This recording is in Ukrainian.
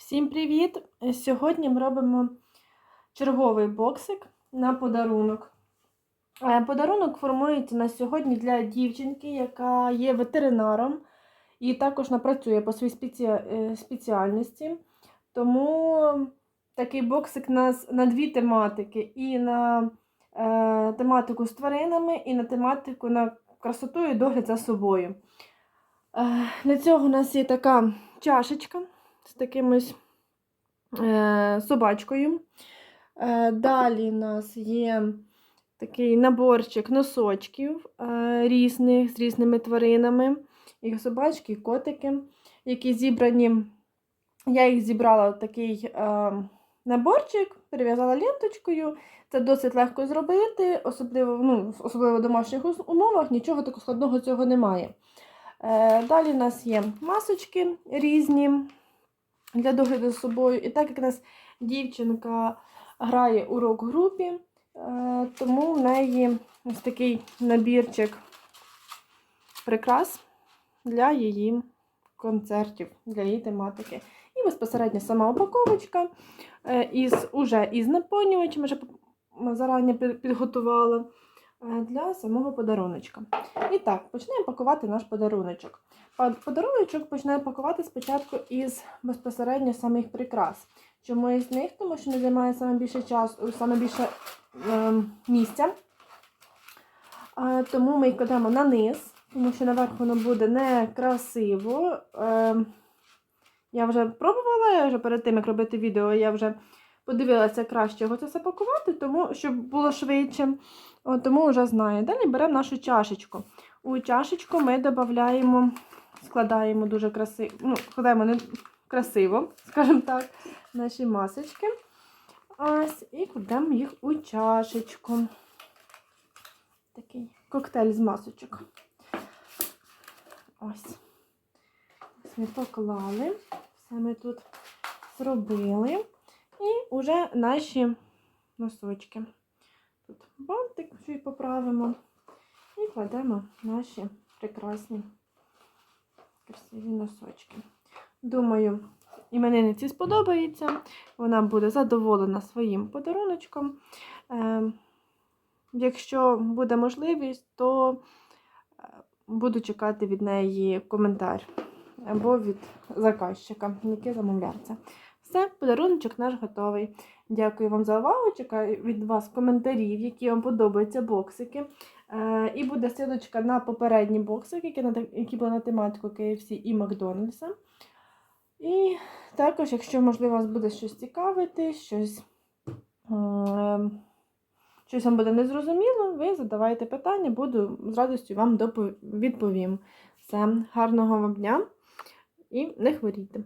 Всім привіт! Сьогодні ми робимо черговий боксик на подарунок. Е, Подарунок формується на сьогодні для дівчинки, яка є ветеринаром і також напрацює по своїй спеці... е, спеціальності. Тому такий боксик нас на дві тематики: і на е, тематику з тваринами, і на тематику на красоту і догляд за собою. Е, для цього у нас є така чашечка з таким ось е, собачкою. Е, далі у нас є такий наборчик носочків е, різних з різними тваринами. І собачки, і котики, які зібрані. Я їх зібрала в такий наборчик, перев'язала ленточкою. Це досить легко зробити, особливо, ну, особливо в домашніх умовах, нічого такого складного цього немає. Далі у нас є масочки різні для догляду за собою. І так як нас дівчинка грає у рок-групі, е, тому в неї ось такий набірчик прикрас для її концертів, для її тематики. І безпосередньо сама упаковочка е, із, уже із наповнювачем, вже зарані підготувала для самого подаруночка. І так, почнемо пакувати наш подаруночок. Подаруночок починаю пакувати спочатку із безпосередньо самих прикрас. Чому із них? Тому що не займає саме більше часу, саме більше е, місця. Е, тому ми їх кладемо на низ, тому що наверху воно буде некрасиво. Е, я вже пробувала, я вже перед тим, як робити відео, я вже подивилася краще його це все пакувати, тому щоб було швидше. О, тому вже знаю. Далі беремо нашу чашечку. У чашечку ми додаємо, складаємо дуже красиво, ну, складаємо не красиво, скажімо так, наші масочки. Ось, і кладемо їх у чашечку. Такий коктейль з масочок. Ось. Ось ми поклали. Все ми тут зробили. І вже наші носочки. Тут бантик чуть поправимо. І кладемо наші прекрасні красиві носочки. Думаю, іменинниці сподобається. Вона буде задоволена своїм подаруночком. Е, якщо буде можливість, то е, буду чекати від неї коментар або від заказчика, який замовляється. Все, подаруночок наш готовий. Дякую вам за увагу. Чекаю від вас коментарів, які вам подобаються боксики. Е, і буде ссылочка на попередні боксики, які, на, які були на тематику KFC і Макдональдса. І також, якщо, можливо, вас буде щось цікавити, щось, е, щось вам буде незрозуміло, ви задавайте питання, буду з радістю вам відповім. Все, гарного вам дня і не хворійте.